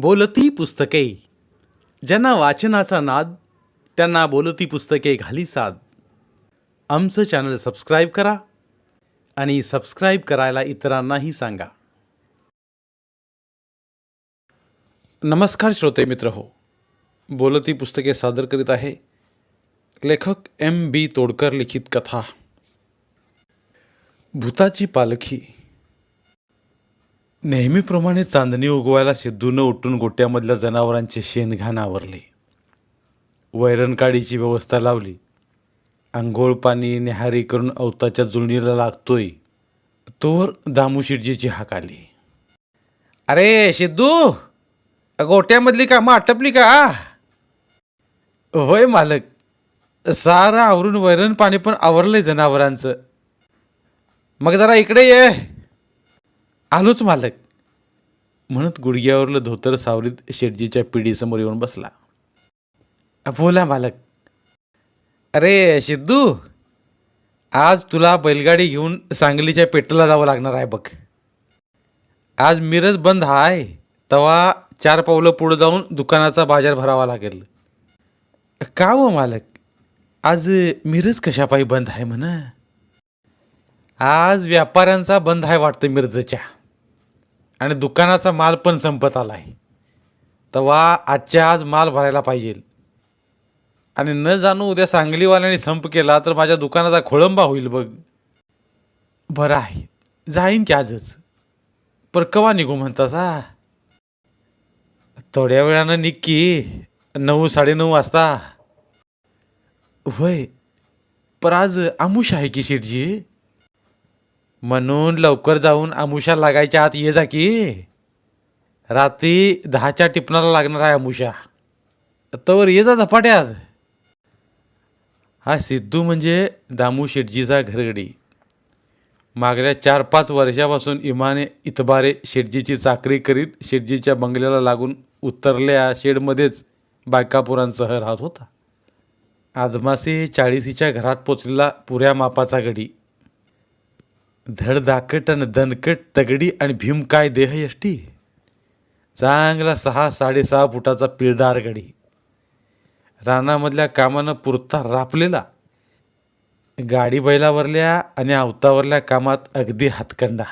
बोलती पुस्तके. ज्यांना वाचनाचा नाद त्यांना बोलती पुस्तके घाली साद. आमचं चॅनल सबस्क्राईब करा आणि सबस्क्राईब करायला इतरांनाही सांगा. नमस्कार श्रोते मित्र हो. बोलती पुस्तके सादर करीत आहे लेखक एम बी तोडकर लिखित कथा. भूताची पालखी नेहमीप्रमाणे चांदणी उगवायला सिद्धूनं उठून गोट्यामधल्या जनावरांचे शेणघाण आवरले. वैरणकाडीची व्यवस्था लावली. आंघोळ पाणी न्याहारी करून अवताच्या जुळणीला लागतोय. तोवर दामूशिडजीची हाक आली. अरे सिद्धू! गोट्यामधली कामं आटपली का? होय मालक सारं आवरून वैरण पाणी पण आवरलंय जनावरांचं. मग जरा इकडे ये. आलोच मालक. म्हणत गुडघ्यावरलं धोतर सावरीत शेटजीच्या पिढीसमोर येऊन बसला. बोला मालक. अरे सिद्धू आज तुला बैलगाडी घेऊन सांगलीच्या पेटला जावं लागणार आहे बघ. आज मिरज बंद आहे तवा चार पावलं पुढं जाऊन दुकानाचा बाजार भरावा लागेल. का हो मालक? आज मिरज कशापायी बंद आहे म्हणा? आज व्यापाऱ्यांचा बंद आहे वाटतं मिरजच्या. आणि दुकानाचा माल पण संपत आला आहे. तेव्हा आजच्या आज माल भरायला पाहिजे. आणि न जाणू उद्या सांगलीवाल्याने संप केला तर माझ्या दुकानाचा खोळंबा होईल बघ. बरं आहे. जाईन की आजच. पर कवा निघू म्हणतास हा? थोड्या वेळानं निघ की. नऊ साडेनऊ वाजता. होय पर आज आमुष आहे की शेटजी म्हणून लवकर जाऊन आमुषा लागायच्या आत ये जा की. रात्री दहाच्या टिपणाला लागणार आहे आमुषा. तवर ये जा झपाट्यात. हा सिद्धू म्हणजे दामू शेटजीचा घरगडी. मागल्या चार पाच वर्षापासून इमाने इतबारे शेटजीची चाकरी करीत शेटजीच्या बंगल्याला लागून उतरल्या शेडमध्येच बायकापुरांसह राहत होता. आदमासे चाळीसीच्या घरात पोचलेला पुऱ्या मापाचा गडी. धडधाकट आणि दणकट तगडी आणि भीमकाय देह यष्टी? चांगला सहा साडेसहा फुटाचा पिळदार गडी. रानामधल्या कामानं पुरता रापलेला. गाडी बैलावरल्या आणि अवतावरल्या कामात अगदी हातकंडा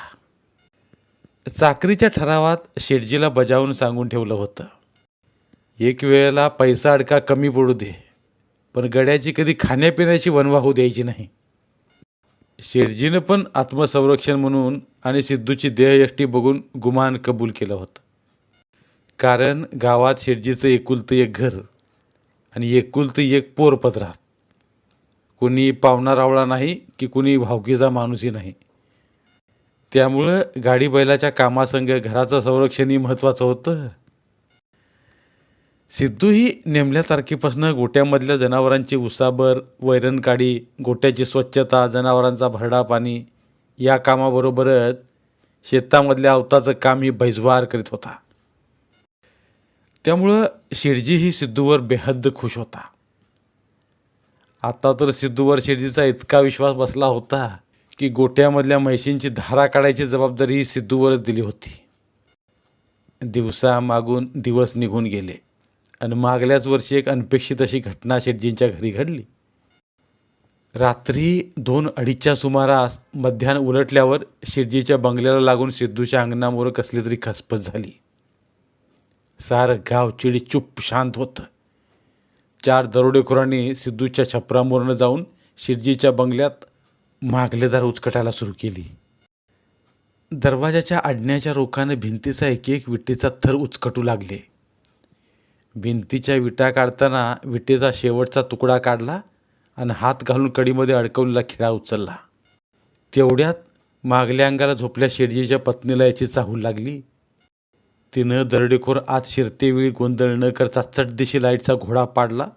चाकरीच्या ठरावात शेटजीला बजावून सांगून ठेवलं होतं. एक वेळेला पैसा अडका कमी पडू दे पण गड्याची कधी खाण्यापिण्याची वनवा होऊ द्यायची नाही. शेठजीनं पण आत्मसंरक्षण म्हणून आणि सिद्धूची देहयष्टी बघून गुमान कबूल केलं होतं. कारण गावात शेठजीचं एकुलतं एक घर आणि एकुलतं एक पोरपत राहत. कोणी पावणा रावळा नाही की कुणी भावकीचा माणूसही नाही. त्यामुळं गाडी बैलाच्या कामासंग घराचं संरक्षणही महत्त्वाचं होतं. सिद्धूही नेमल्या तारखेपासून गोट्यामधल्या जनावरांची उसाबर वैरणकाडी गोट्याची स्वच्छता जनावरांचा भरडा पाणी या कामाबरोबरच शेतामधल्या अवताचं काम ही बैजवार करीत होता. त्यामुळं शेडजीही सिद्धूवर बेहद्द खुश होता. आता तर सिद्धूवर शेडजीचा इतका विश्वास बसला होता की गोट्यामधल्या म्हैशींची धारा काढायची जबाबदारी ही सिद्धूवरच दिली होती. दिवसा मागून दिवस निघून गेले. आणि मागल्याच वर्षी एक अनपेक्षित अशी घटना शेटजींच्या घरी घडली. रात्री दोन अडीचच्या सुमारास मध्यान उलटल्यावर शिरजीच्या बंगल्याला लागून सिद्धूच्या अंगणावर कसली तरी खसपस झाली. सारं गाव चिडी शांत होतं. चार दरोडेखोरांनी सिद्धूच्या छपरामोरनं जाऊन शिर्जीच्या बंगल्यात मागलेदार उचकटायला सुरू केली. दरवाजाच्या आडण्याच्या रोखानं भिंतीचा एक एक विटीचा थर उचकटू लागले. भिंतीच्या विटा काढताना विटेचा शेवटचा तुकडा काढला आणि हात घालून कडीमध्ये अडकवलेला खिळा उचलला. तेवढ्यात मागल्या अंगाला झोपल्या शेडजीच्या पत्नीला याची चाहूल लागली. तिनं दरडेखोर आत शिरतेवेळी गोंधळ न करता चटदिशी लाईटचा घोडा पाडला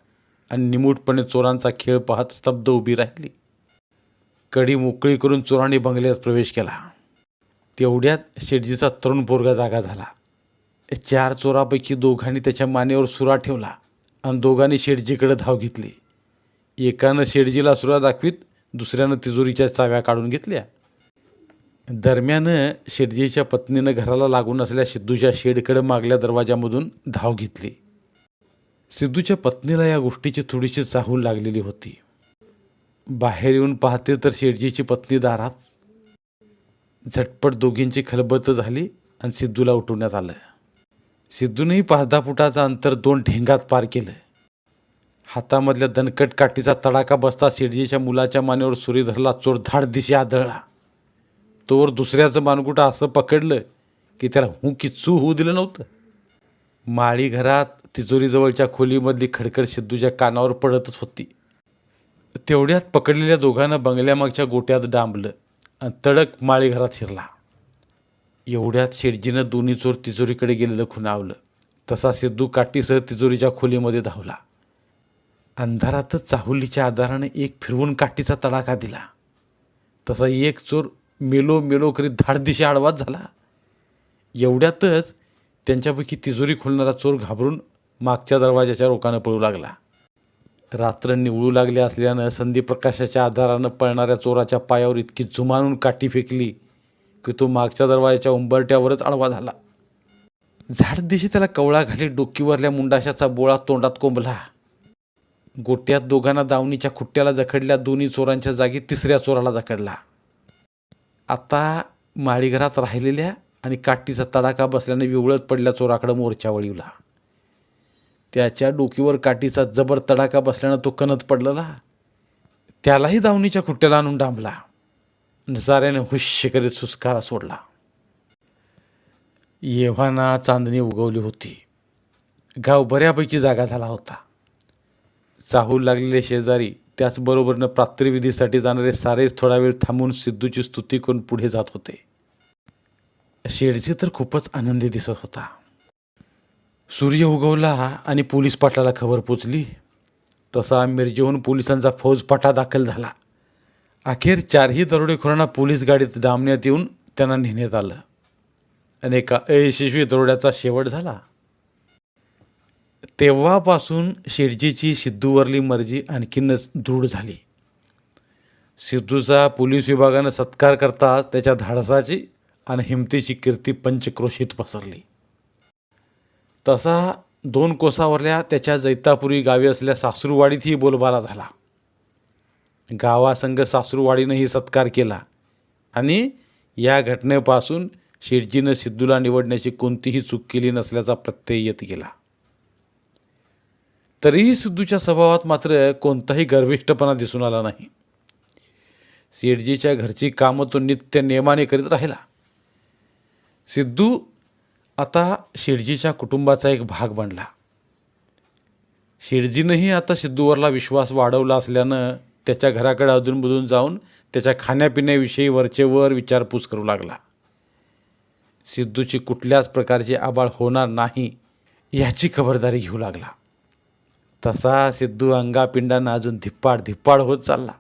आणि निमूटपणे चोरांचा खेळ पाहत स्तब्ध उभी राहिली. कडी मोकळी करून चोरांनी बंगल्यात प्रवेश केला. तेवढ्यात शेटजीचा तरुण पोरगा जागा झाला. चार चोरापैकी दोघांनी त्याच्या मानेवर सुरा ठेवला आणि दोघांनी शेठजीकडे धाव घेतली. एकानं शेडजीला सुरा दाखवीत दुसऱ्यानं तिजोरीच्या चाव्या काढून घेतल्या. दरम्यान शेटजीच्या पत्नीनं घराला लागून असलेल्या सिद्धूच्या शेडकडे मागल्या दरवाजामधून धाव घेतली. सिद्धूच्या पत्नीला या गोष्टीची थोडीशी चाहूल लागलेली होती. बाहेर येऊन पाहते तर शेटजीची पत्नी दारात. झटपट दोघींची खलबत झाली आणि सिद्धूला उठवण्यात आलं. सिद्धूनही पाच दहा फुटाचं अंतर दोन ढेंगात पार केलं हातामधल्या दणकट काठीचा तडाखा बसता शिडजीच्या मुलाच्या मानेवर सुरी धरला चोर धाड दिशी आदळला. तोवर दुसऱ्याचं मानकुटं असं पकडलं की त्याला हू किच्चू होऊ दिलं नव्हतं. माळी घरात तिजोरीजवळच्या खोलीमधली खडखड सिद्धूच्या कानावर पडतच होती. तेवढ्यात पकडलेल्या दोघांना बंगल्यामागच्या गोट्यात डांबलं आणि तडक माळी घरात शिरला. एवढ्यात शेटजीनं दोन्ही चोर तिजोरीकडे गेलेलं खुणावलं. तसा सिद्धू काठीसह तिजोरीच्या खोलीमध्ये धावला. अंधारातच चाहुलीच्या आधाराने एक फिरवून काठीचा तडाखा दिला. तसा एक चोर मेलो मेलो करीत धाडदिशी आडवाच झाला. एवढ्यातच त्यांच्यापैकी तिजोरी खोलणारा चोर घाबरून मागच्या दरवाजाच्या रोखानं पळू लागला. रात्र निवळू लागले असल्यानं संधीप्रकाशाच्या आधारानं पळणाऱ्या चोराच्या पायावर इतकी जुमानून काठी फेकली की तो मागच्या दरवाजाच्या उंबरट्यावरच आडवा झाला. झाड दिशी त्याला कवळा घाली डोकीवरल्या मुंडाशाचा बोळा तोंडात कोंबला. गोट्यात दोघांना दावणीच्या खुट्ट्याला जखडल्या दोन्ही चोरांच्या जागी तिसऱ्या चोराला जखडला. आता माळीघरात राहिलेल्या आणि काठीचा तडाखा बसल्याने विवळत पडल्या चोराकडं मोर्चा वळीवला. त्याच्या डोकीवर काठीचा जबर तडाखा बसल्यानं तो कणत पडलेला. त्यालाही दावणीच्या खुट्ट्याला आणून डांबला. साऱ्याने हुश्य करीत सुस्कारा सोडला. येव्हाना चांदणी उगवली होती. गाव बऱ्यापैकी जागा झाला होता. चाहूल लागलेले शेजारी त्याचबरोबरनं प्रात्रिविधीसाठी जाणारे सारे थोडा वेळ थांबून सिद्धूची स्तुती करून पुढे जात होते. शेडजी तर खूपच आनंदी दिसत होता. सूर्य उगवला आणि पोलीस पाटलाला खबर पोचली. तसा मिरजेहून पोलिसांचा फौजपाटा दाखल झाला. अखेर चारही दरोडेखोरांना पोलीस गाडीत डांबण्यात येऊन त्यांना नेण्यात आलं. आणि एका अयशस्वी दरोड्याचा शेवट झाला. तेव्हापासून शेटजीची सिद्धूवरली मर्जी आणखीनच दृढ झाली. सिद्धूचा पोलीस विभागानं सत्कार करताच त्याच्या धाडसाची आणि हिमतीची कीर्ती पंचक्रोशीत पसरली. तसा दोन कोसावरल्या त्याच्या जैतापुरी गावी असल्या सासरूवाडीतही बोलबाला झाला. गावासंग सासूरवाडीनंही सत्कार केला आणि या घटनेपासून शेटजीनं सिद्धूला निवडण्याची कोणतीही चूक केली नसल्याचा प्रत्यय येत गेला. तरीही सिद्धूच्या स्वभावात मात्र कोणताही गर्विष्ठपणा दिसून आला नाही. शेठजीच्या घरची कामं तो नित्य नियमाने करीत राहिला. सिद्धू आता शेठजीच्या कुटुंबाचा एक भाग बनला. शेठजीनंही आता सिद्धूवरला विश्वास वाढवला असल्यानं त्याच्या घराकडे अजूनमधून जाऊन त्याच्या खाण्यापिण्याविषयी वरचेवर विचारपूस करू लागला. सिद्धूची कुठल्याच प्रकारची आबाळ होणार नाही याची खबरदारी घेऊ लागला. तसा सिद्धू अंगापिंडानं अजून धिप्पाड धिप्पाड होत चालला.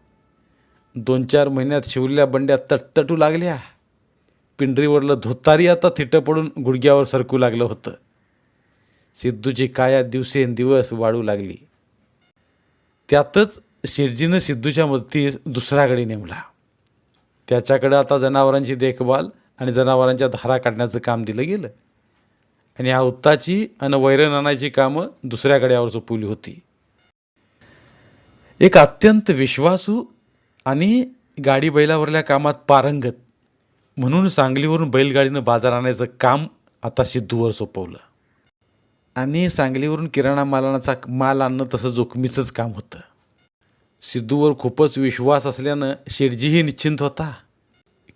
दोन चार महिन्यात शिवल्या बंड्या तटतटू लागल्या. पिंडरीवरलं धोतारी आता थिटं पडून गुडघ्यावर सरकू लागलं होतं. सिद्धूची काया दिवसेंदिवस वाढू लागली. त्यातच शेटजीनं सिद्धूच्या मदतीस दुसऱ्याकडे नेमला. त्याच्याकडे आता जनावरांची देखभाल आणि जनावरांच्या धारा काढण्याचं काम दिलं गेलं. आणि ह्या उत्ताची आणि वैरण आणायची कामं दुसऱ्या गड्यावर सोपवली होती. एक अत्यंत विश्वासू आणि गाडी बैलावरल्या कामात पारंगत म्हणून सांगलीवरून बैलगाडीनं बाजार आणायचं काम आता सिद्धूवर सोपवलं. आणि सांगलीवरून किराणा मालाचा माल आणणं तसं जोखमीचंच काम होतं. सिद्धूवर खूपच विश्वास असल्यानं शेटजीही निश्चिंत होता.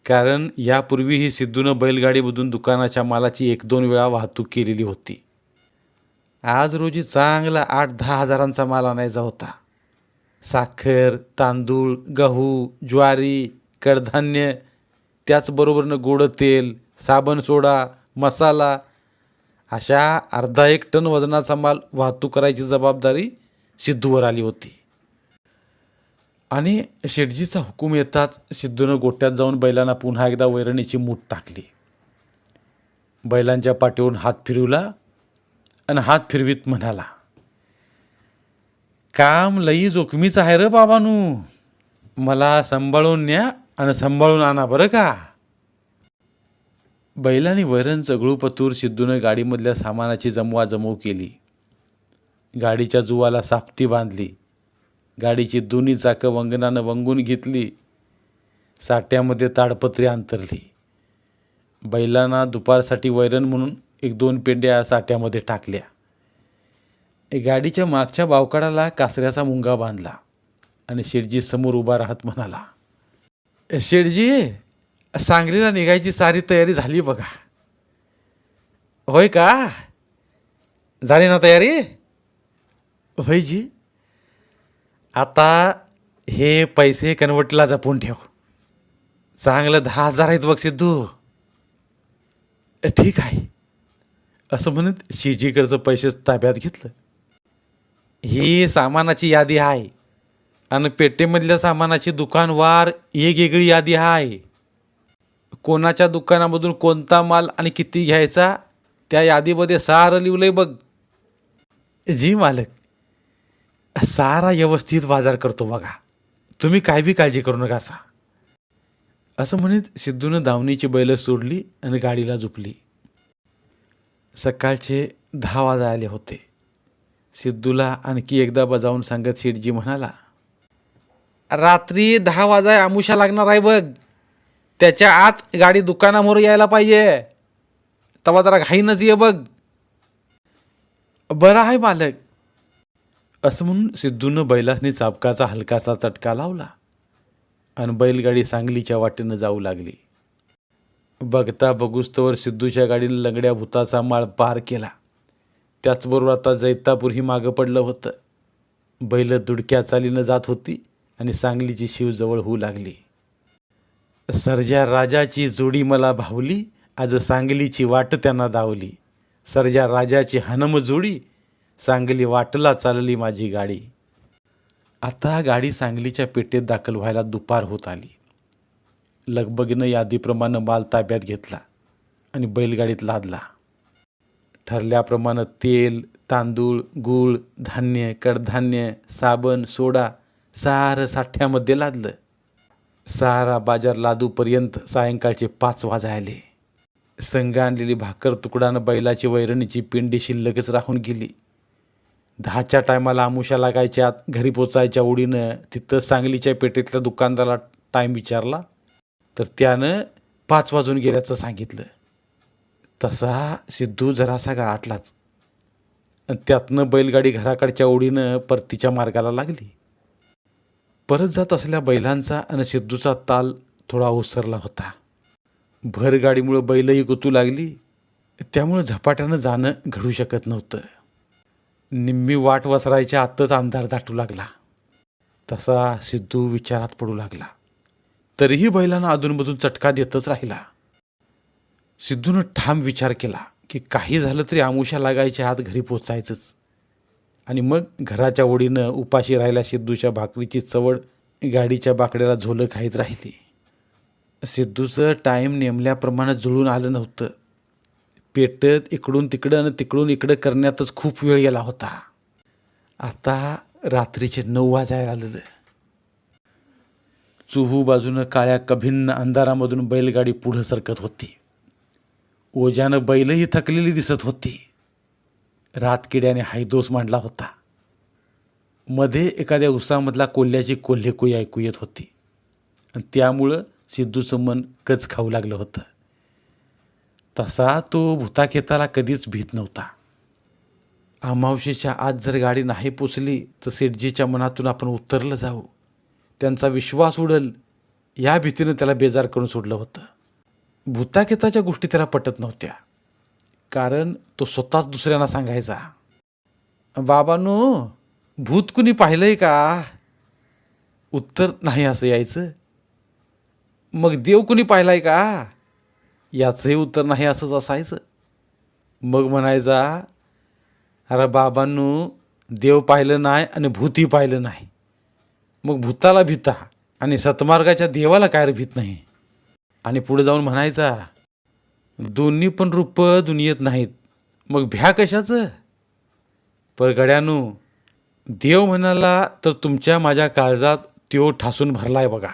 कारण यापूर्वीही सिद्धूनं बैलगाडीमधून दुकानाच्या मालाची एक दोन वेळा वाहतूक केलेली होती. आज रोजी चांगला आठ दहा हजारांचा माल आणायचा होता. साखर तांदूळ गहू ज्वारी कडधान्य त्याचबरोबरनं गोडं तेल साबण सोडा मसाला अशा अर्धा एक टन वजनाचा माल वाहतूक करायची जबाबदारी सिद्धूवर आली होती. आणि शेटजीचा हुकूम येताच सिद्धूनं गोट्यात जाऊन बैलांना पुन्हा एकदा वैरणीची मूठ टाकली. बैलांच्या पाठीवरून हात फिरवला आणि हात फिरवीत म्हणाला काम लई जोखमीचं आहे र बाबानू. मला सांभाळून न्या आणि सांभाळून आणा बरं का. बैलांनी वैरण चगळू पतूर सिद्धूनं गाडीमधल्या सामानाची जमवाजमव केली. गाडीच्या जुवाला साफती बांधली. गाडीची दोन्ही चाकं वंगनानं वंगून घेतली. साठ्यामध्ये ताडपत्री अंतरली. बैलांना दुपारसाठी वैरण म्हणून एक दोन पेंड्या साठ्यामध्ये टाकल्या. गाडीच्या मागच्या बावकाडाला कासऱ्याचा मुंगा बांधला आणि शेठजी समोर उभा राहत म्हणाला शेठजी सांगलीला निघायची सारी तयारी झाली बघा. होय का? झाली ना तयारी? होय जी. आता हे पैसे कन्वर्टला जपून ठेव. चांगलं दहा हजार आहेत बघ सिद्धू. ठीक आहे. असं म्हणत शिजीकडचं पैसे ताब्यात घेतलं. ही सामानाची यादी आहे. आणि पेटेमधल्या सामानाची दुकानवार एक वेगळी यादी आहे. कोणाच्या दुकानामधून कोणता माल आणि किती घ्यायचा त्या यादीमध्ये सारं लिवलंय बघ. जी मालक. सारा व्यवस्थित बाजार करतो बघा. तुम्ही काय बी काळजी करू नका असा. असं म्हणत सिद्धूनं दावणीची बैलं सोडली आणि गाडीला झोपली सकाळचे दहा वाजा आले होते. सिद्धूला आणखी एकदा बजावून सांगत शेठजी म्हणाला रात्री दहा वाजाय आमुषा लागणार आहे बघ. त्याच्या आत गाडी दुकानामोर यायला पाहिजे. तवा जरा घाईनच ये बघ. बरं आहे मालक. असं म्हणून सिद्धूनं बैलासनी चाबकाचा हलकासा चटका लावला आणि बैलगाडी सांगलीच्या वाटेनं जाऊ लागली. बघता बघुस्तवर सिद्धूच्या गाडीनं लंगड्या भूताचा माळ पार केला. त्याचबरोबर आता जैतापूर ही मागं पडलं होतं. बैल दुडक्या चालीनं जात होती आणि सांगलीची शिव जवळ होऊ लागली. सर्जा राजाची जोडी मला भावली आज सांगलीची वाट त्यांना दावली. सर्जा राजाची हनम जोडी सांगली वाटला चालली माझी गाडी. आता गाडी सांगलीच्या पेटेत दाखल व्हायला दुपार होत आली. लगबगीनं यादीप्रमाणे माल ताब्यात घेतला आणि बैलगाडीत लादला. ठरल्याप्रमाणे तेल तांदूळ गूळ धान्य कडधान्य साबण सोडा सारं साठ्यामध्ये लादलं. सारा बाजार लादूपर्यंत सायंकाळचे पाच वाजायले संघ आणलेली भाकर तुकडानं बैलाची वैरणीची पिंडी शिल्लकच राहून गेली. दहाच्या टायमाला आमुषा लागायच्या आत घरी पोचायच्या ओढीनं तिथं सांगलीच्या पेठेतल्या दुकानदाराला टाईम विचारला. तर त्यानं पाच वाजून गेल्याचं सांगितलं. तसा सिद्धू जरासा गाठलाच आणि त्यातनं बैलगाडी घराकडच्या ओढीनं परतीच्या मार्गाला लागली. परत जात असल्या बैलांचा आणि सिद्धूचा ताल थोडा ओसरला होता. भर गाडीमुळं बैलही गुतू लागली. त्यामुळं झपाट्यानं जाणं घडू शकत नव्हतं. निम्मी वाट वसरायच्या आतच अंधार दाटू लागला. तसा सिद्धू विचारात पडू लागला. तरीही बैलांना अधूनमधून चटका देतच राहिला. सिद्धूनं ठाम विचार केला की काही झालं तरी आमुषा लागायच्या आत घरी पोचायचंच. आणि मग घराच्या ओढीनं उपाशी राहिल्या सिद्धूच्या भाकरीची चवड गाडीच्या बाकड्याला झोलं खाईत राहिली. सिद्धूचं टाईम नेमल्याप्रमाणे जुळून आलं नव्हतं. पेटत इकडून तिकडं आणि तिकडून इकडं करण्यातच खूप वेळ गेला होता. आता रात्रीचे नऊ वाजायला आलेलं. चुहू बाजूनं काळ्या कभिन्न अंधारामधून बैलगाडी पुढं सरकत होती. ओझ्यानं बैलही थकलेली दिसत होती. रातकिड्याने हायदोस मांडला होता. मध्ये एखाद्या उसामधला कोल्ह्याची कोल्हेकुई ऐकू येत होती. आणि त्यामुळं सिद्धूचं मन कच खाऊ लागलं होतं. तसा तो भूताखेताला कधीच भीत नव्हता. अमावशेच्या आत जर गाडी नाही पोचली तर सेठजीच्या मनातून आपण उतरलं जाऊ. त्यांचा विश्वास उडल या भीतीनं त्याला बेजार करून सोडलं होतं. भूताकेताच्या गोष्टी त्याला पटत नव्हत्या. कारण तो स्वतःच दुसऱ्यांना सांगायचा बाबांनो भूत कुणी पाहिलंय का? उत्तर नाही असं यायचं. मग देव कुणी पाहिलाय का? याचंही उत्तर नाही असंच असायचं. मग म्हणायचा अरे बाबांनो देव पाहिलं नाही आणि भूतही पाहिलं नाही. मग भूताला भीता आणि सतमार्गाच्या देवाला काय भीत नाही? आणि पुढे जाऊन म्हणायचा दोन्ही पण रूप दुनियेत नाहीत. मग भ्या कशाचं? पर गड्यानो देव म्हणाला तर तुमच्या माझ्या काळजात त्यो ठासून भरलाय बघा.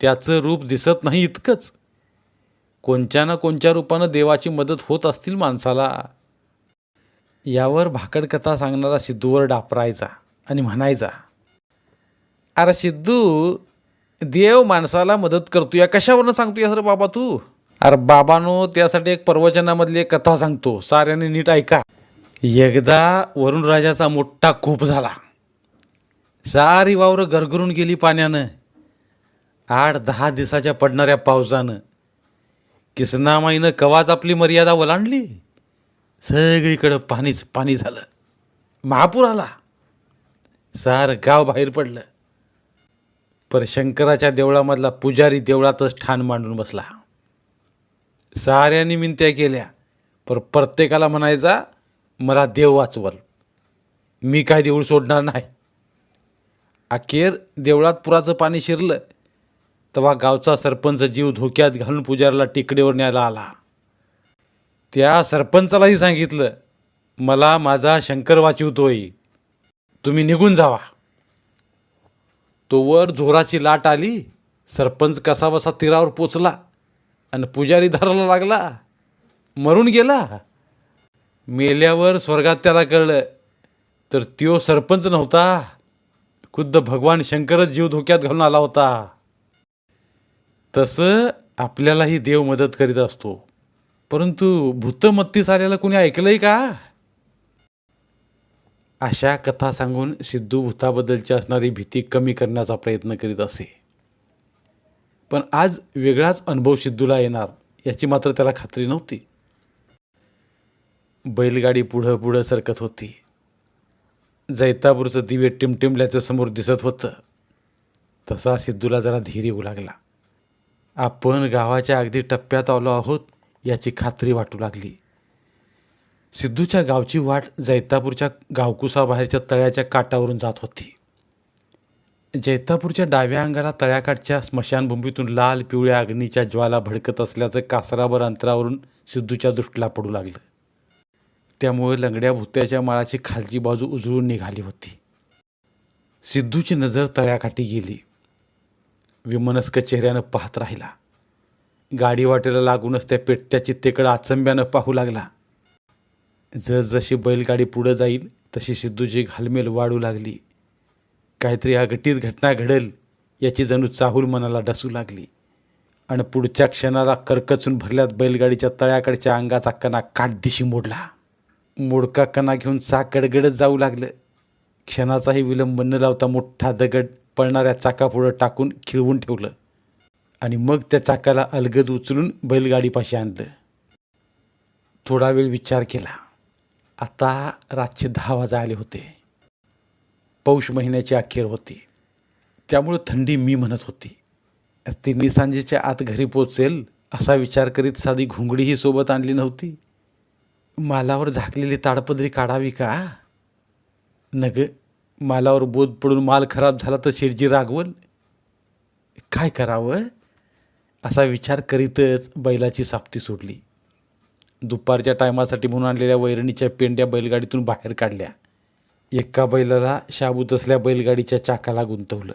त्याचं रूप दिसत नाही इतकंच. कोणच्या ना कोणच्या रूपानं देवाची मदत होत असतील माणसाला? यावर भाकड कथा सांगणारा सिद्धूवर डापरायचा आणि म्हणायचा अरे सिद्धू देव माणसाला मदत करतो या कशावरनं सांगतो या सर बाबा तू? अरे बाबानो त्यासाठी एक प्रवचनामधली एक कथा सांगतो. साऱ्याने नीट ऐका. एकदा वरुणराजाचा मोठा खूप झाला. सारी वावरं गरगरून गेली पाण्यानं. आठ दहा दिवसाच्या पडणाऱ्या पावसानं किसनामाईनं कवाच आपली मर्यादा ओलांडली? सगळीकडं पाणीच पाणी झालं. महापूर आला सार गाव बाहेर पडलं. पर शंकराच्या देवळामधला पुजारी देवळातच ठाण मांडून बसला. साऱ्यांनी मिनत्या केल्या पर प्रत्येकाला म्हणायचा मला देव वाचवल. मी काय देऊळ सोडणार नाही. अखेर देवळात पुराचं पाणी शिरलं. तेव्हा गावचा सरपंच जीव धोक्यात घालून पुजाऱ्याला टेकडीवर न्यायला आला. त्या सरपंचालाही सांगितलं मला माझा शंकर वाचवतोय. तुम्ही निघून जावा. तोवर जोराची लाट आली. सरपंच कसा बसा तीरावर पोचला आणि पुजारी धरायला लागला. मरून गेला. मेल्यावर स्वर्गात त्याला कळलं तर त्यो सरपंच नव्हता. खुद्द भगवान शंकरच जीव धोक्यात घालून आला होता. तसं आपल्यालाही देव मदत करीत असतो. परंतु भूतमत्तीस आलेलं कुणी ऐकलंय का? अशा कथा सांगून सिद्धू भूताबद्दलची असणारी भीती कमी करण्याचा प्रयत्न करीत असे. पण आज वेगळाच अनुभव सिद्धूला येणार याची मात्र त्याला खात्री नव्हती. बैलगाडी पुढं पुढं सरकत होती. जैतापूरचं दिवे टिमटिमल्याचं समोर दिसत होतं. तसा सिद्धूला जरा धीर येऊ लागला. आपण गावाच्या अगदी टप्प्यात आलो आहोत याची खात्री वाटू लागली. सिद्धूच्या गावची वाट जैतापूरच्या गावकुसाबाहेरच्या तळ्याच्या काठावरून जात होती. जैतापूरच्या डाव्या अंगाला तळ्याकाठच्या स्मशानभूमीतून लाल पिवळ्या अग्नीच्या ज्वाला भडकत असल्याचं कासराभर अंतरावरून सिद्धूच्या दृष्टीला पडू लागलं. त्यामुळे लंगड्या भुत्याच्या माळाची खालची बाजू उजळून निघाली होती. सिद्धूची नजर तळ्याकाठी गेली. विमनस्क चेहऱ्यानं पाहत राहिला. गाडी वाटेला लागूनच त्या पेटत्या चित्तेकडं आचंब्यानं पाहू लागला. जसजशी बैलगाडी पुढं जाईल तशी सिद्धूची घालमेल वाढू लागली. काहीतरी अघटित घटना घडेल याची जणू चाहूल मनाला डसू लागली. आणि पुढच्या क्षणाला करकचून भरल्यात बैलगाडीच्या तळ्याकडच्या अंगाचा कणा काटदिशी मोडला. मोडका कणा घेऊन चाक गडगडत जाऊ लागलं. क्षणाचाही विलंब न लावता मोठा दगड पळणाऱ्या चाकापुढं टाकून खिळवून ठेवलं. आणि मग त्या चाकाला अलगद उचलून बैलगाडीपाशी आणलं. थोडा वेळ विचार केला. आता रातचे दहा वाजा आले होते. पौष महिन्याची अखेर होती. त्यामुळं थंडी मी म्हणत होती. तिन्ही सांजेच्या आत घरी पोचेल असा विचार करीत साधी घुंगडीही सोबत आणली नव्हती. मालावर झाकलेली ताडपदरी काढावी का? नग मालावर बोध पडून माल खराब झाला तर शेठजी रागवल. काय करावं? असा विचार करीतच बैलाची साप्ती सोडली दुपारच्या टायमासाठी म्हणून आणलेल्या वैरणीच्या पेंड्या बैलगाडीतून बाहेर काढल्या. एका बैलाला शाबूत असल्या बैलगाडीच्या चाकाला गुंतवलं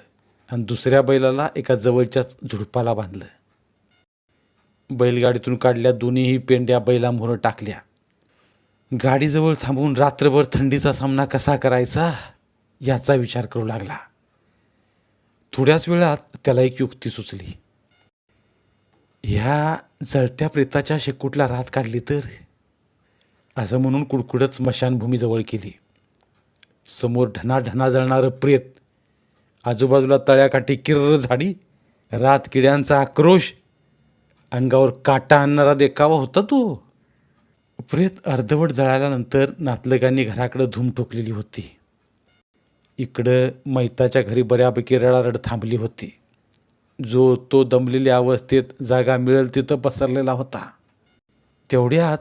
आणि दुसऱ्या बैलाला एका जवळच्याच झुडपाला बांधलं. बैलगाडीतून काढल्या दोन्हीही पेंड्या बैलामोहर टाकल्या. गाडीजवळ थांबून रात्रभर थंडीचा सामना कसा करायचा? याचा विचार करू लागला. थोड्याच वेळात त्याला एक युक्ती सुचली. ह्या जळत्या प्रेताच्या शेकूटला रात काढली तर? असं म्हणून कुडकुडत स्मशानभूमीजवळ केली. समोर ढनाढना जळणारं प्रेत आजूबाजूला तळ्याकाठी किर्र झाडी रात किड्यांचा आक्रोश अंगावर काटा आणणारा देखावा होता तो. प्रेत अर्धवट जळाल्यानंतर नातलगांनी घराकडं धूम ठोकलेली होती. इकडं मैताच्या घरी बऱ्यापैकी रडारड थांबली होती. जो तो दमलेल्या अवस्थेत जागा मिळेल तिथं पसरलेला होता. तेवढ्यात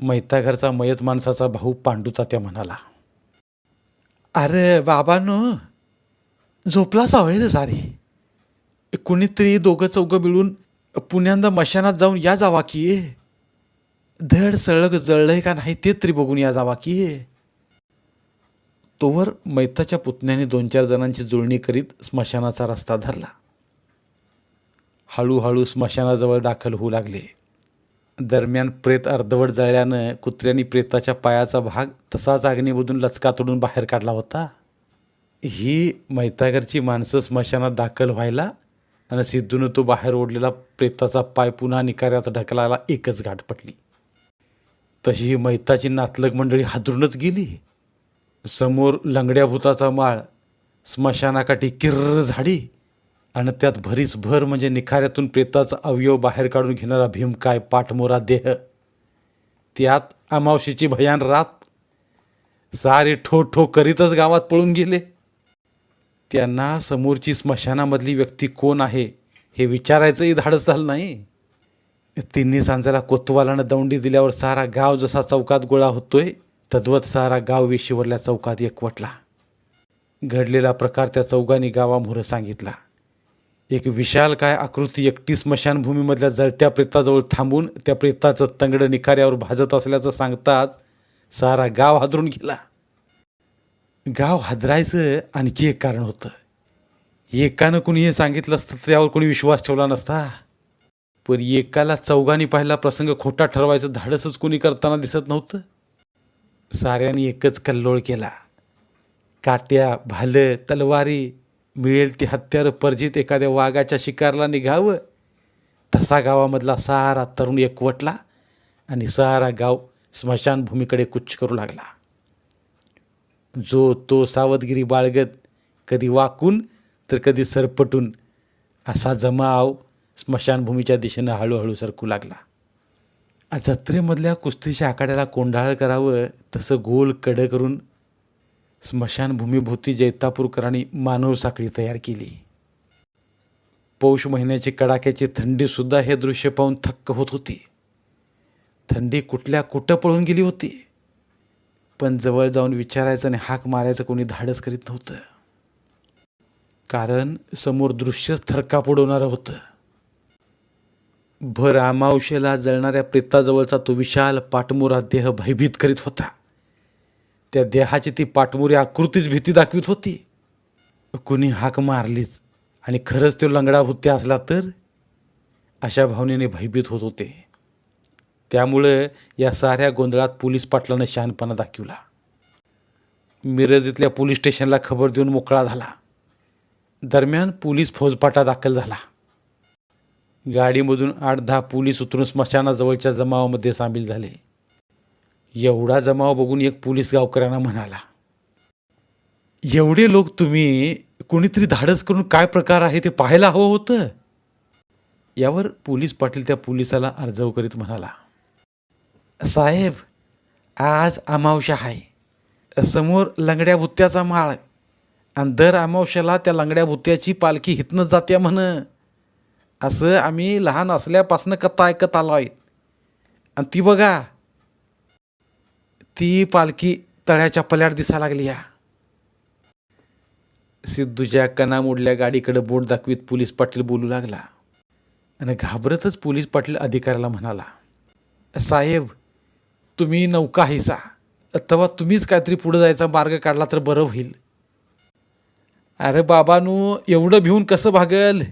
मैताघरचा मयत माणसाचा भाऊ पांडूचा त्या म्हणाला अरे बाबानो झोपला सावय रे सारी? कुणीतरी दोघं चौघं मिळून पुण्यांदा मशानात जाऊन या जावा की धड सळग जळलंय का नाही ते तरी बघून या जावा की तोवर मैताच्या पुतण्याने दोन चार जणांची जुळणी करीत स्मशानाचा रस्ता धरला. हळूहळू स्मशानाजवळ दाखल होऊ लागले. दरम्यान प्रेत अर्धवट जळल्यानं कुत्र्यांनी प्रेताच्या पायाचा भाग तसाच अग्नीमधून लचका तोडून बाहेर काढला होता. ही मैतागरची माणसं स्मशानात दाखल व्हायला आणि सिद्धूनं तो बाहेर ओढलेला प्रेताचा पाय पुन्हा निकाऱ्यात ढकलायला एकच गाठ पडली तशी ही मैताची नातलग मंडळी हादरूनच गेली. समोर लंगड्या भूताचा माळ स्मशानाकाठी किर्र झाडी आणि त्यात भरीस भर म्हणजे निखाऱ्यातून प्रेताचा अवयव बाहेर काढून घेणारा भीमकाय पाठमोरा देह. त्यात अमावशीची भयान रात सारे ठो ठो करीतच गावात पळून गेले. त्यांना समोरची स्मशानामधली व्यक्ती कोण आहे हे विचारायचंही धाडस झालं नाही. तिन्ही सांजाला कोतवालानं दौंडी दिल्यावर सारा गाव जसा चौकात गोळा होतोय तद्वत सारा गाव वेशीवरल्या चौकात एकवटला. घडलेला प्रकार त्या चौघांनी गावामोहर सांगितला. एक विशाल काय आकृती एकटी स्मशानभूमीमधल्या जळत्या प्रेताजवळ थांबून त्या प्रेताचं तंगड निखाऱ्यावर भाजत असल्याचं सांगताच सारा गाव हादरून गेला. गाव हादरायचं आणखी एक कारण होतं. एकानं कुणी हे सांगितलं असतं तर त्यावर कोणी विश्वास ठेवला नसता. पण एकाला चौघांनी पाहिला प्रसंग खोटा ठरवायचं धाडसच कोणी करताना दिसत नव्हतं. साऱ्यांनी एकच कल्लोळ केला. काट्या भालं तलवारी मिळेल ती हत्यारं पर्जित एखाद्या वाघाच्या शिकारला निघावं. तसा गावामधला सारा तरुण एकवटला आणि सारा गाव स्मशानभूमीकडे कुच करू लागला. जो तो सावधगिरी बाळगत कधी वाकून तर कधी सरपटून असा जमाव स्मशानभूमीच्या दिशेनं हळूहळू सरकू लागला. जत्रेमधल्या कुस्तीच्या आखाड्याला कोंडाळ करावं तसं गोल कडं करून स्मशानभूमीभोवती जैतापूरकरांनी मानव साखळी तयार केली. पौष महिन्याची कडाक्याची थंडीसुद्धा हे दृश्य पाहून थक्क होत होती. थंडी कुठल्या कुठं पळून गेली होती? पण जवळ जाऊन विचारायचं आणि हाक मारायचं कोणी धाडस करीत नव्हतं. कारण समोर दृश्यच थरकाप उडवणारं होतं. भर अमावशेला जळणाऱ्या प्रेताजवळचा तो विशाल पाठमोरा देह भयभीत करीत होता. त्या देहाची ती पाठमोरी आकृतीच भीती दाखवित होती. कुणी हाक मारलीच आणि खरंच तो लंगडा भुत्या असला तर? अशा भावनेने भयभीत होत होते. त्यामुळं या साऱ्या गोंधळात पोलीस पाटलानं शहाणपणा दाखविला. मिरज इथल्या पोलीस स्टेशनला खबर देऊन मोकळा झाला. दरम्यान पोलीस फौजपाटा दाखल झाला. गाडीमधून आठ दहा पोलीस उतरून स्मशानाजवळच्या जमावामध्ये सामील झाले. एवढा जमाव बघून एक पोलीस गावकऱ्यांना म्हणाला एवढे लोक तुम्ही कोणीतरी धाडस करून काय प्रकार आहे ते पाहायला हवं होतं? यावर पोलीस पाटील त्या पोलिसाला अर्जव करीत म्हणाला साहेब आज अमावश्या आहे. समोर लंगड्या भुत्याचा माळ आणि दर अमावश्याला त्या लंगड्या भुत्याची पालखी हितनं जात्या म्हण. असं आम्ही लहान असल्यापासनं कथा ऐकत आलो आहे आणि ती बघा ती पालखी तळ्याच्या पल्याड दिसा लागली या. सिद्धूच्या कणा मोडल्या गाडीकडे बोट दाखवीत पोलीस पाटील बोलू लागला. आणि घाबरतच पोलीस पाटील अधिकाऱ्याला म्हणाला साहेब तुम्ही नौका हैसा तेव्हा तुम्हीच काहीतरी पुढं जायचा मार्ग काढला तर बरं होईल. अरे बाबानू एवढं भिवून कसं भागल?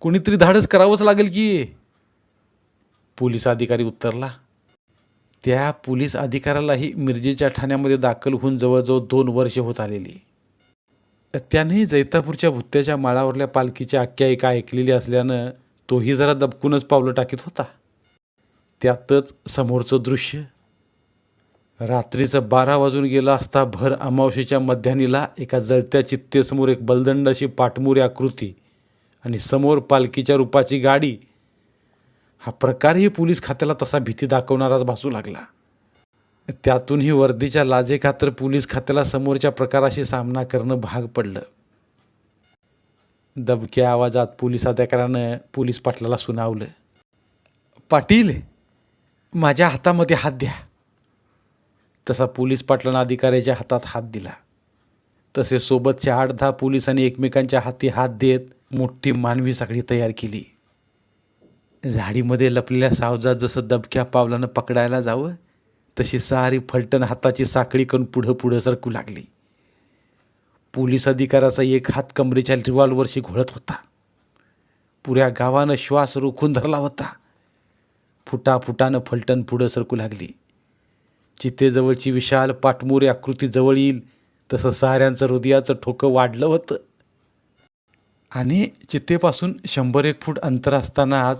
कोणीतरी धाडस करावंच लागेल की? पोलीस अधिकारी उत्तरला त्या पोलीस अधिकाऱ्यालाही मिरजेच्या ठाण्यामध्ये दाखल होऊन जवळजवळ दोन वर्षे होत आलेली. त्याने जैतापूरच्या भुत्त्याच्या माळावरल्या पालखीची आख्यायिका ऐकलेली असल्यानं तोही जरा दबकूनच पावलं टाकीत होता. त्यातच समोरचं दृश्य. रात्रीचं बारा वाजून गेला असता भर अमावशेच्या मध्यानीला एका जळत्या चित्तेसमोर एक बलदंड अशी पाठमोरी आकृती आणि समोर पालखीच्या रूपाची गाडी. हा प्रकारही पोलीस खात्याला तसा भीती दाखवणाराच भासू लागला. त्यातूनही वर्दीच्या लाजेखातर पोलीस खात्याला समोरच्या प्रकाराशी सामना करणं भाग पडलं. दबक्या आवाजात पोलीस अधिकाऱ्यानं पोलीस पाटलाला सुनावलं. पाटील माझ्या हातामध्ये हात द्या. तसा पोलीस पाटलानं अधिकाऱ्याच्या हातात हात दिला. तसे सोबतच्या आठ दहा पोलिसांनी एकमेकांच्या हाती हात देत मोठी मानवी साखळी तयार केली. झाडीमध्ये लपलेल्या सावजात जसं दबक्या पावलानं पकडायला जावं तशी सारी फलटण हाताची साखळी करून पुढं पुढं सरकू लागली. पोलीस अधिकाऱ्याचा एक हात कमरेच्या रिव्हॉल्वरशी घोळत होता. पुऱ्या गावानं श्वास रोखून धरला होता. फुटाफुटानं फलटण पुढं सरकू लागली. चितेजवळची विशाल पाठमोरी आकृती जवळ येईल तसं साऱ्यांचं हृदयाचं ठोकं वाढलं होतं. आणि चितेपासून शंभर एक फूट अंतर असताना आज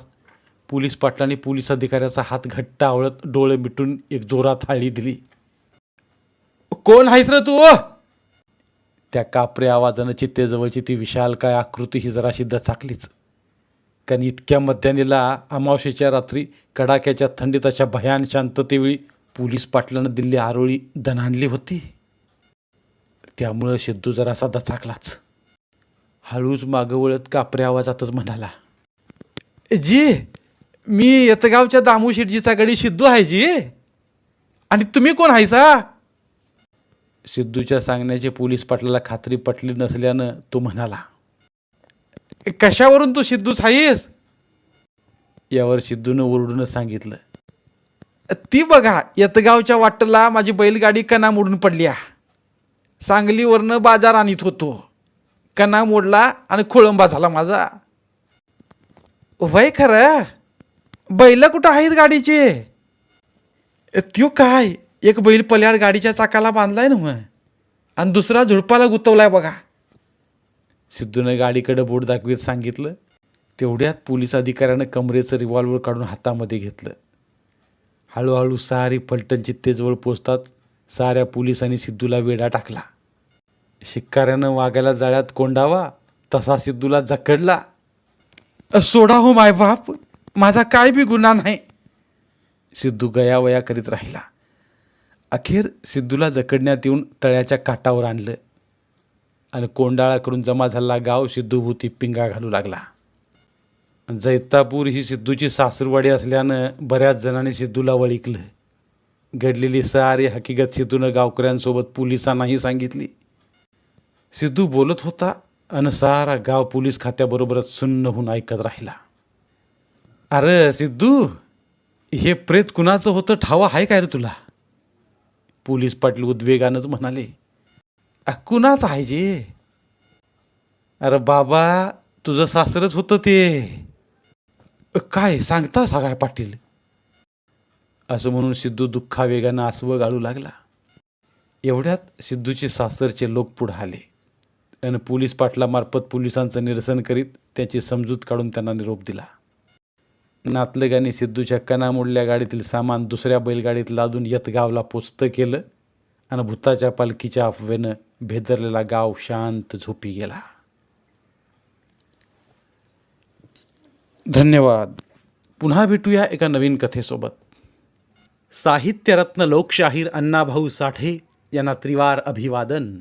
पोलीस पाटलांनी पोलीस अधिकाऱ्याचा हात घट्ट आवळत डोळे मिटून एक जोरात हाळी दिली. कोण आहेस रे तू? त्या कापऱ्या आवाजानं चित्तेजवळची ती विशाल काय आकृती ही जराशी दचाकलीच. कारण इतक्या मध्यानीला अमावस्येच्या रात्री कडाक्याच्या थंडीत अशा भयान शांततेवेळी पोलीस पाटलानं दिल्ली आरोळी दणाणली होती. त्यामुळं सिद्धू जरासा दचाकलाच. हळूच मागं वळत कापऱ्या आवाजातच म्हणाला जी मी येतगावच्या दामू शेटजीचा गडी सिद्धू आहे जी. आणि तुम्ही कोण आहेसा सिद्धूच्या सांगण्याची पोलीस पाटलाला खात्री पटली नसल्यानं तो म्हणाला कशावरून तू सिद्धूच आहेस? यावर सिद्धूनं ओरडून सांगितलं ती बघा येतगावच्या वाटला माझी बैलगाडी कणा मोडून पडली सांगलीवरनं बाजार आणत होतो. कणा मोडला आणि खोळंबा झाला माझा. वय खरं? बैल कुठं आहेत गाडीचे? त्यो काय? एक बैल पल्याड गाडीच्या चाकाला बांधलाय ना मग आणि दुसरा झुडपाला गुतवलाय बघा. सिद्धूनं गाडीकडे बोट दाखवीत सांगितलं. तेवढ्यात पोलीस अधिकाऱ्यानं कमरेचं रिव्हॉल्वर काढून हातामध्ये घेतलं. हळूहळू सारी फलटणची तेजवळ पोचतात साऱ्या पोलिसांनी सिद्धूला वेढा टाकला. शिक्काऱ्यानं वाघाला जाळ्यात कोंडावा तसा सिद्धूला जकडला. सोडा हो मायबाप माझा काय बी गुन्हा नाही. सिद्धू गयावया करीत राहिला. अखेर सिद्धूला जकडण्यात येऊन तळ्याच्या काठावर आणलं. आणि कोंडाळा करून जमा झाला गाव सिद्धूभूती पिंगा घालू लागला. जैतापूर ही सिद्धूची सासरवाडी असल्यानं बऱ्याच जणांनी सिद्धूला वळिकलं. घडलेली सारी हकीकत सिद्धूनं गावकऱ्यांसोबत पोलिसांनाही सांगितली. सिद्धू बोलत होता अन सारा गाव पोलीस खात्याबरोबरच सुन्न होऊन ऐकत राहिला. अरे सिद्धू हे प्रेत कुणाचं होतं? ठावा आहे काय रे तुला? पोलीस पाटील उद्वेगानंच म्हणाले "अ, कुणाचं आहे जे? अरे बाबा तुझं सासरच होतं ते. काय सांगता काय पाटील? असं म्हणून सिद्धू दुःखावेगानं आसवं गाळू लागला. एवढ्यात सिद्धूचे सासरचे लोक पुढं आले. आणि पोलीस पाटलामार्फत पोलिसांचं निरसन करीत त्याची समजूत काढून त्यांना निरोप दिला. नातलगाने सिद्धूच्या कणा मोडल्या गाडीतील सामान दुसऱ्या बैलगाडीत लादून यतगावला पोचतं केलं आणि भूताच्या पालखीच्या अफवेनं भेदरलेला गाव शांत झोपी गेला. धन्यवाद. पुन्हा भेटूया एका नवीन कथेसोबत. साहित्यरत्न लोकशाहीर अण्णाभाऊ साठे यांना त्रिवार अभिवादन.